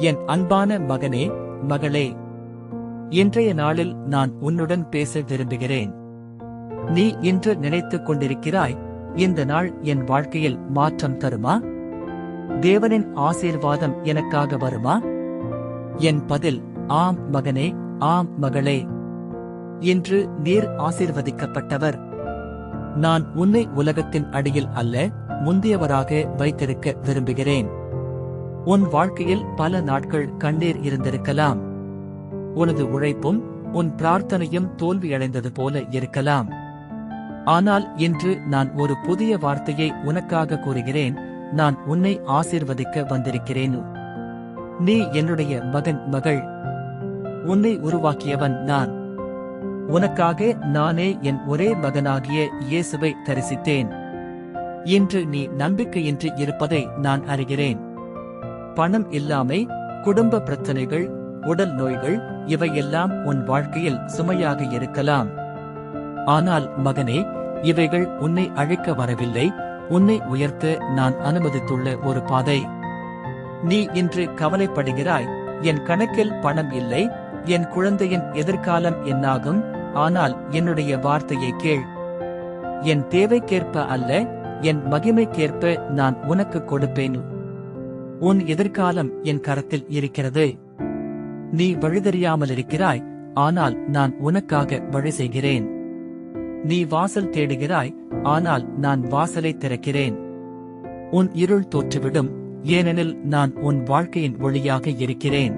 என் அன்பான மகனே மகளே இன்றைய நாளில் நான் உன்னுடன் பேச விரும்புகிறேன். நீ இன்று நினைத்துக் கொண்டிருக்கிறாய் இந்த நாள் என் வாழ்க்கையில் மாற்றம் தருமா? தேவனின் ஆசீர்வாதம் எனக்காக வருமா? என் பதில் ஆம் மகனே ஆம் மகளே இன்று நீர் ஆசீர்வதிக்கப்பட்டவர். நான் உன்னை உலகத்தின் அடியில் அல்ல முந்தியவராக வைத்திருக்க விரும்புகிறேன். உன் வாழ்க்கையில் பல நாட்கள் கண்ணீர் இருந்திருக்கலாம். உனது உழைப்பும் உன் பிரார்த்தனையும் தோல்வியடைந்தது போல இருக்கலாம். ஆனால் இன்று நான் ஒரு புதிய வார்த்தையை உனக்காக கூறுகிறேன் நான் உன்னை ஆசீர்வதிக்க வந்திருக்கிறேன். நீ என்னுடைய மகன் மகள். உன்னை உருவாக்கியவன் நான். உனக்காக நானே என் ஒரே மகனாகிய இயேசுவை தரிசித்தேன். இன்று நீ நம்பிக்கையின்றி இருப்பதை நான் அறிகிறேன். பணம் இல்லாமை குடும்ப பிரச்சனைகள் உடல் நோய்கள் இவையெல்லாம் உன் வாழ்க்கையில் சுமையாக இருக்கலாம். ஆனால் மகனே இவைகள் உன்னை அழைக்க வரவில்லை. உன்னை உயர்த்த நான் அனுமதித்துள்ள ஒரு பாதை. நீ இன்று கவலைப்படுகிறாய். என் கணக்கில் பணம் இல்லை. என் குழந்தையின் எதிர்காலம் என்னாகும்? ஆனால் என்னுடைய வார்த்தையை கேள். என் தேவைக்கேற்ப அல்ல என் மகிமைக்கேற்ப நான் உனக்கு கொடுப்பேன். உன் எதிர்காலம் என் கரத்தில் இருக்கிறது. நீ வழிதறியாமல் இருக்கிறாய் ஆனால் நான் உனக்காக வழி செய்கிறேன். நீ வாசல் தேடுகிறாய் ஆனால் நான் வாசலை திறக்கிறேன். உன் இருள் தோற்றுவிடும் ஏனெனில் நான் உன் வாழ்க்கையின் ஒளியாக இருக்கிறேன்.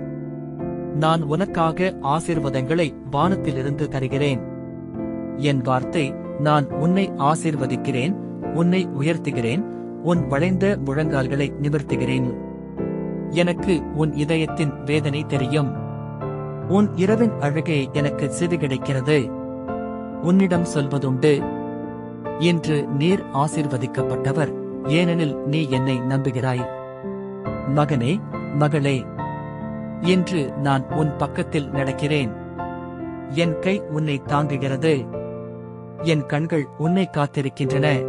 நான் உனக்காக ஆசீர்வாதங்களை வானத்திலிருந்து தருகிறேன். என் வார்த்தை நான் உன்னை ஆசீர்வதிக்கிறேன் உன்னை உயர்த்துகிறேன் உன் வளைந்த முழங்கால்களை நிவர்த்துகிறேன் எனக்கு உன் இதயத்தின் வேதனை தெரியும். உன் இரவின் அழகே எனக்கு செவி கிடைக்கிறது. உன்னிடம் சொல்வதுண்டு. என்று நீர் ஆசிர்வதிக்கப்பட்டவர் ஏனெனில் நீ என்னை நம்புகிறாய். மகனே மகளே என்று நான் உன் பக்கத்தில் நடக்கிறேன். என் கை உன்னை தாங்குகிறது. என் கண்கள் உன்னை காத்திருக்கின்றன.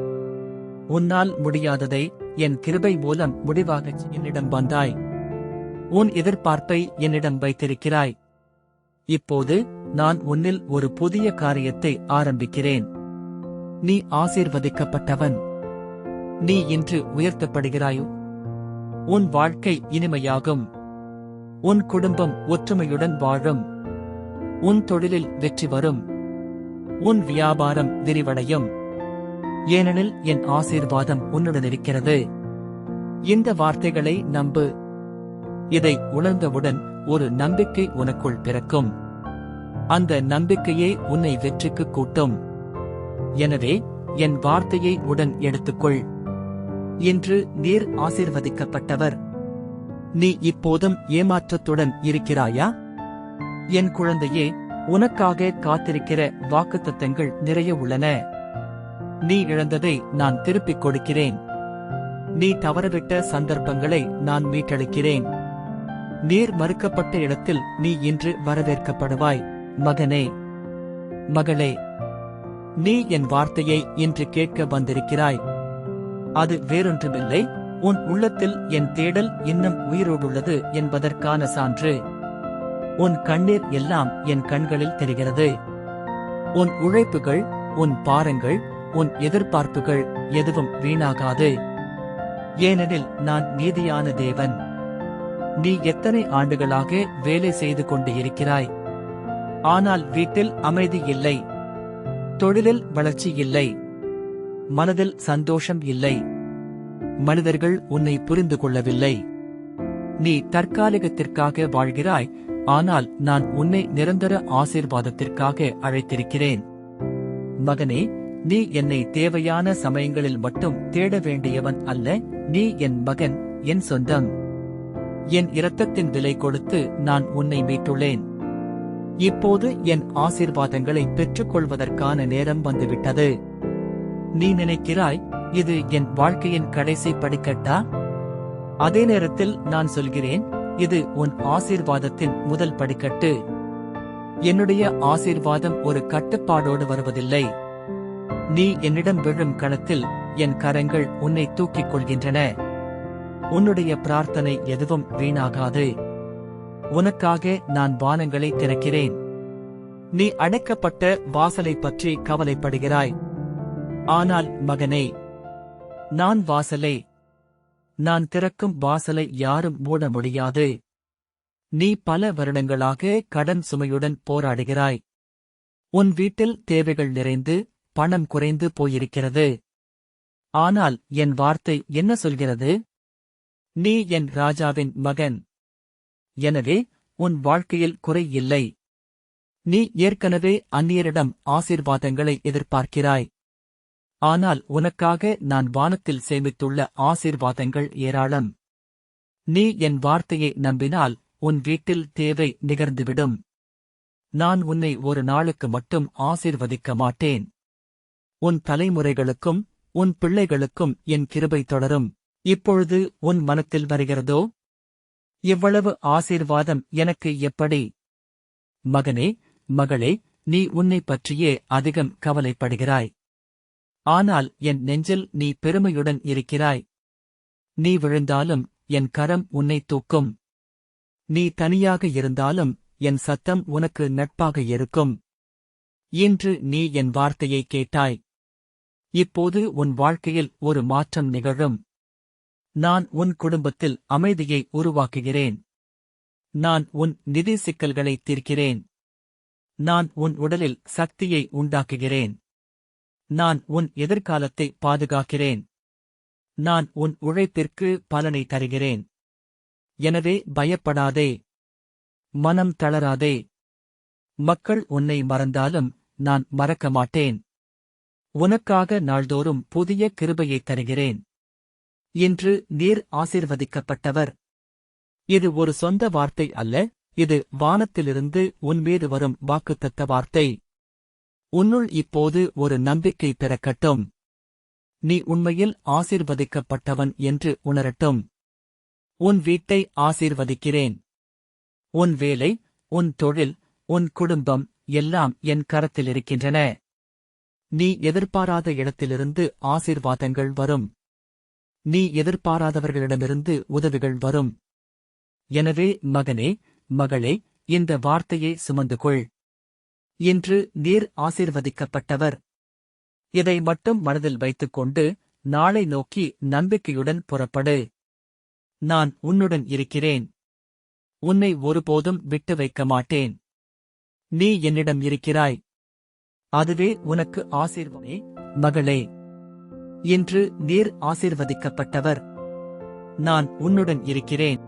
உன்னால் முடியாததை என் கிருபை மூலம் முடிவாக என்னிடம் வந்தாய். உன் எதிர்பார்ப்பை என்னிடம் வைத்திருக்கிறாய். இப்போது நான் உன்னில் ஒரு புதிய காரியத்தை ஆரம்பிக்கிறேன். நீ ஆசீர்வதிக்கப்பட்டவன். நீ இன்று உயர்த்தப்படுகிறாயோ? உன் வாழ்க்கை இனிமையாகும். உன் குடும்பம் ஒற்றுமையுடன் வாழும். உன் தொழிலில் வெற்றி வரும். உன் வியாபாரம் விரிவடையும். ஏனெனில் என் ஆசீர்வாதம் உன்னுடன் இருக்கிறது. இந்த வார்த்தைகளை நம்பு. இதை உணர்ந்தவுடன் ஒரு நம்பிக்கை உனக்குள் பிறக்கும். அந்த நம்பிக்கையே உன்னை வெற்றிக்கு கூட்டும். எனவே என் வார்த்தையை உடன் எடுத்துக்கொள். என்று நீர் ஆசிர்வதிக்கப்பட்டவர். நீ இப்போதும் ஏமாற்றத்துடன் இருக்கிறாயா? என் குழந்தையே உனக்காக காத்திருக்கிற வாக்குத்தத்தங்கள் நிறைய உள்ளன. நீ இழந்ததை நான் திருப்பிக் கொடுக்கிறேன். நீ தவறவிட்ட சந்தர்ப்பங்களை நான் மீட்டளிக்கிறேன் நீர் மறுக்கப்பட்ட இடத்தில் நீ இன்று வரவேற்கப்படுவாய். மகனே மகளே நீ என் வார்த்தையை இன்று கேட்க வந்திருக்கிறாய். அது வேறொன்றுமில்லை. உன் உள்ளத்தில் என் தேடல் இன்னும் உயிரோடுள்ளது என்பதற்கான சான்று. உன் கண்ணீர் எல்லாம் என் கண்களில் தெரிகிறது. உன் உழைப்புகள் உன் பாரங்கள் உன் எதிர்பார்ப்புகள் எதுவும் வீணாகாது. ஏனெனில் நான் நீதியான தேவன். நீ எத்தனை ஆண்டுகளாக வேலை செய்து கொண்டு இருக்கிறாய் ஆனால் வீட்டில் அமைதி இல்லை. தொழிலில் வளர்ச்சி இல்லை. மனதில் சந்தோஷம் இல்லை. மனிதர்கள் உன்னை புரிந்து கொள்ளவில்லை. நீ தற்காலிகத்திற்காக வாழ்கிறாய். ஆனால் நான் உன்னை நிரந்தர ஆசீர்வாதத்திற்காக அழைத்திருக்கிறேன். மகனே நீ என்னை தேவையான சமயங்களில் மட்டும் தேட வேண்டியவன் அல்ல. நீ என் மகன் என் சொந்தம். என் இரத்தத்தின் விலை கொடுத்து நான் உன்னை மீட்டுள்ளேன். இப்போது என் ஆசீர்வாதங்களை பெற்றுக்கொள்வதற்கான நேரம் வந்துவிட்டது. நீ நினைக்கிறாய் இது என் வாழ்க்கையின் கடைசி படிக்கட்டா? அதே நேரத்தில் நான் சொல்கிறேன் இது உன் ஆசீர்வாதத்தின் முதல் படிக்கட்டு. என்னுடைய ஆசீர்வாதம் ஒரு கட்டுப்பாடோடு வருவதில்லை. நீ என்னிடம் விழும் களத்தில் என் கரங்கள் உன்னை தூக்கிக் கொள்கின்றன. உன்னுடைய பிரார்த்தனை எதுவும் வீணாகாது. உனக்காக நான் வானங்களை திறக்கிறேன். நீ அடைக்கப்பட்ட வாசலை பற்றி கவலைப்படுகிறாய். ஆனால் மகனே நான் வாசலே. நான் திறக்கும் வாசலை யாரும் மூட முடியாது. நீ பல வருடங்களாக கடன் சுமையுடன் போராடுகிறாய். உன் வீட்டில் தேவைகள் நிறைந்து பணம் குறைந்து போயிருக்கிறது. ஆனால் என் வார்த்தை என்ன சொல்கிறது? நீ என் ராஜாவின் மகன். எனவே உன் வாழ்க்கையில் குறை இல்லை. நீ ஏற்கனவே அந்நியரிடம் ஆசீர்வாதங்களை எதிர்பார்க்கிறாய். ஆனால் உனக்காக நான் வானத்தில் சேமித்துள்ள ஆசீர்வாதங்கள் ஏராளம். நீ என் வார்த்தையை நம்பினால் உன் வீட்டில் தேவை நிகழ்ந்துவிடும் நான் உன்னை ஒரு நாளுக்கு மட்டும் ஆசீர்வதிக்க மாட்டேன். உன் தலைமுறைகளுக்கும் உன் பிள்ளைகளுக்கும் என் கிருபை தொடரும். இப்பொழுது உன் மனத்தில் வருகிறதோ? இவ்வளவு ஆசீர்வாதம் எனக்கு எப்படி? மகனே மகளே நீ உன்னை பற்றியே அதிகம் கவலைப்படுகிறாய். ஆனால் என் நெஞ்சில் நீ பெருமையுடன் இருக்கிறாய். நீ விழுந்தாலும் என் கரம் உன்னை தூக்கும். நீ தனியாக இருந்தாலும் என் சத்தம் உனக்கு நட்பாக இருக்கும். இன்று நீ என் வார்த்தையை கேட்டாய். இப்போது உன் வாழ்க்கையில் ஒரு மாற்றம் நிகழும். நான் உன் குடும்பத்தில் அமைதியை உருவாக்குகிறேன். நான் உன் நிதி சிக்கல்களை தீர்க்கிறேன். நான் உன் உடலில் சக்தியை உண்டாக்குகிறேன். நான் உன் எதிர்காலத்தை பாதுகாக்கிறேன். நான் உன் உழைப்பிற்கு பலனை தருகிறேன். எனவே பயப்படாதே. மனம் தளராதே. மக்கள் உன்னை மறந்தாலும் நான் மறக்க மாட்டேன். உனக்காக நாள்தோறும் புதிய கிருபையை தருகிறேன். இன்று நீர் ஆசீர்வதிக்கப்பட்டவர். இது ஒரு சொந்த வார்த்தை அல்ல இது வானத்திலிருந்து உன்மீது வரும் வாக்குத்தத்த வார்த்தை. உன்னுள் இப்போது ஒரு நம்பிக்கை பிறக்கட்டும். நீ உண்மையில் ஆசீர்வதிக்கப்பட்டவன் என்று உணரட்டும். உன் வீட்டை ஆசீர்வதிக்கிறேன். உன் வேலை உன் தொழில் உன் குடும்பம் எல்லாம் என் கரத்தில் இருக்கின்றன நீ எதிர்பாராத இடத்திலிருந்து ஆசீர்வாதங்கள் வரும். நீ எதிர்பாராதவர்களிடமிருந்து உதவிகள் வரும். எனவே மகனே மகளே இந்த வார்த்தையை சுமந்து கொள். இன்று நீர் ஆசீர்வதிக்கப்பட்டவர். இதை மட்டும் மனதில் வைத்துக்கொண்டு நாளை நோக்கி நம்பிக்கையுடன் புறப்படு. நான் உன்னுடன் இருக்கிறேன். உன்னை ஒருபோதும் விட்டு வைக்க மாட்டேன். நீ என்னிடம் இருக்கிறாய். அதுவே உனக்கு ஆசீர்வமே மகளே. என்று நீர் ஆசிர்வதிக்கப்பட்டவர். நான் உன்னுடன் இருக்கிறேன்.